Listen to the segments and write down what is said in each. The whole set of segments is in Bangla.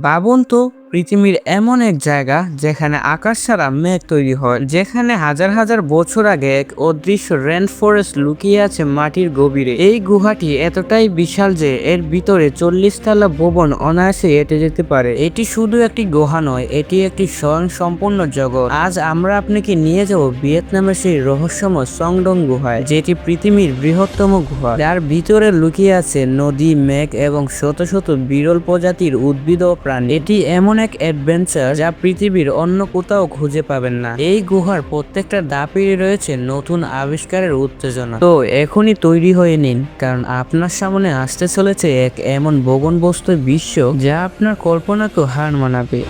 ভাবুন তো পৃথিবীর এমন এক জায়গা যেখানে আকাশ ছাড়া মেঘ তৈরি হয়, যেখানে হাজার হাজার বছর আগে এক অদৃশ্য রেন ফরেস্ট লুকিয়ে আছে মাটির গভীরে। এই গুহাটি এতটাই বিশাল যে এর ভিতরে চল্লিশ তলা ভবন অনায়াসে হেঁটে যেতে পারে। এটি শুধু একটি গুহা নয়, এটি একটি স্বয়ং সম্পূর্ণ জগৎ। আজ আমরা আপনাকে নিয়ে যাব ভিয়েতনামের সেই রহস্যময় সংডং গুহায়, যেটি পৃথিবীর বৃহত্তম গুহা। যার ভিতরে লুকিয়ে আছে নদী, মেঘ এবং শত শত বিরল প্রজাতির উদ্ভিদ ও প্রাণী। এটি এমন এক অ্যাডভেঞ্চার যা পৃথিবীর অন্য কোথাও খুঁজে পাবেন না। এই গুহার প্রত্যেকটা দাপেরই রয়েছে নতুন আবিষ্কারের উত্তেজনা। তো এখনই তৈরি হয়ে নিন, কারণ আপনার সামনে আসতে চলেছে এক এমন বগন বস্তুর বিশ্ব যা আপনার কল্পনাকেও হার মানাবে।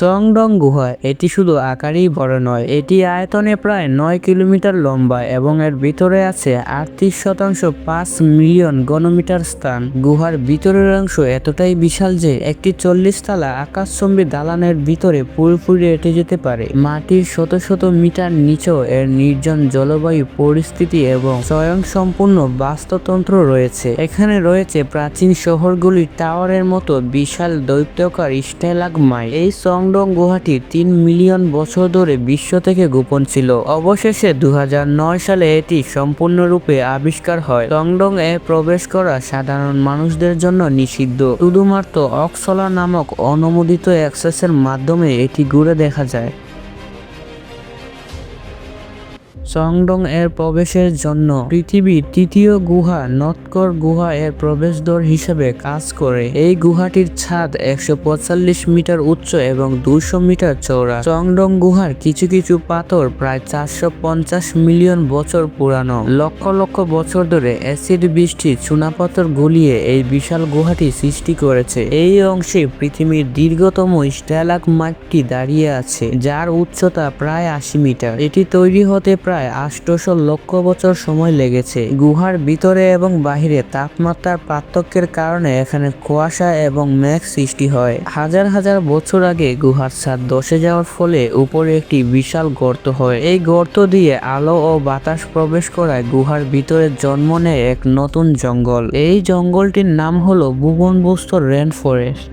চংডং গুহা। এটি শুধু আকারেই বড় নয়, এটি আয়তনে প্রায় নয় কিলোমিটার লম্বা এবং এর ভিতরে আছে আটত্রিশ শতাংশ পাঁচ মিলিয়ন ঘনমিটার স্থান। গুহার ভিতরের অংশ এতটাই বিশাল যে একটি চল্লিশ তালা আকাশচম্বী দালানের ভিতরে পুরোপুরি এটে যেতে পারে। মাটির শত শত মিটার নিচেও এর নির্জন জলবায়ু পরিস্থিতি এবং স্বয়ং সম্পূর্ণ বাস্তুতন্ত্র রয়েছে। এখানে রয়েছে প্রাচীন শহরগুলির টাওয়ারের মতো বিশাল দৈত্যাকার স্টাইলাগমাই এই সংডং গুহাটি তিন মিলিয়ন বছর ধরে বিশ্ব থেকে গোপন ছিল। অবশেষে দু হাজার নয় সালে এটি সম্পূর্ণরূপে আবিষ্কার হয়। টংডং এ প্রবেশ করা সাধারণ মানুষদের জন্য নিষিদ্ধ। শুধুমাত্র অক্সলা নামক অনুমোদিত অ্যাক্সেসের মাধ্যমে এটি ঘুরে দেখা যায়। সংডং এর প্রবেশের জন্য পৃথিবীর তৃতীয় গুহা নৎকর গুহা এর প্রবেশদ্বার হিসেবে কাজ করে। এই গুহাটির ছাদ একশো মিটার উচ্চ এবং দুশো মিটার চওড়া। সংডং গুহার কিছু কিছু পাথর প্রায় চারশো পঞ্চাশ মিলিয়ন বছর পুরানো। লক্ষ লক্ষ বছর ধরে অ্যাসিড বৃষ্টি, চুনাপাথর গুলিয়ে এই বিশাল গুহাটি সৃষ্টি করেছে। এই অংশে পৃথিবীর দীর্ঘতম স্ট্যালাক মাঠটি দাঁড়িয়ে আছে, যার উচ্চতা প্রায় আশি মিটার। এটি তৈরি হতে প্রায় আষ্টশো লক্ষ বছর সময় লেগেছে। গুহার ভিতরে এবং বাহিরে তাপমাত্রার পার্থক্যের কারণে এখানে কুয়াশা এবং মেঘ সৃষ্টি হয়। হাজার হাজার বছর আগে গুহার ছাদ ধসে যাওয়ার ফলে উপরে একটি বিশাল গর্ত হয়। এই গর্ত দিয়ে আলো ও বাতাস প্রবেশ করায় গুহার ভিতরে জন্ম নেয় এক নতুন জঙ্গল। এই জঙ্গলটির নাম হলো ভুবনবস্তর রেন ফরেস্ট।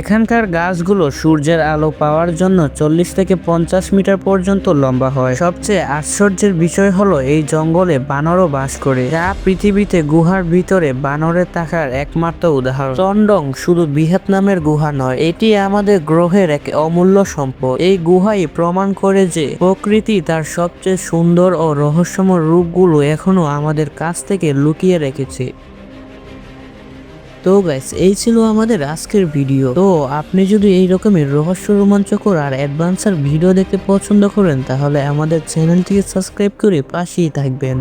এখানকার গাছগুলো সূর্যের আলো পাওয়ার জন্য চল্লিশ থেকে পঞ্চাশ মিটার পর্যন্ত লম্বা হয়। সবচেয়ে আশ্চর্যের বিষয় হলো এই জঙ্গলে বানরও বাস করে। যা পৃথিবীতে গুহার ভিতরে বানরের থাকার একমাত্র উদাহরণ। চন্ডং শুধু ভিয়েতনামের গুহা নয়, এটি আমাদের গ্রহের এক অমূল্য সম্পদ। এই গুহাই প্রমাণ করে যে প্রকৃতি তার সবচেয়ে সুন্দর ও রহস্যময় রূপগুলো এখনও আমাদের কাছ থেকে লুকিয়ে রেখেছে। তো গাইস এই ছিল আমাদের আজকের ভিডিও তো আপনি যদি এই রকমের রহস্য রোমাঞ্চকর আর অ্যাডভান্সার ভিডিও দেখতে পছন্দ করেন, তাহলে আমাদের চ্যানেলটিকে সাবস্ক্রাইব করে পাশেই থাকবেন।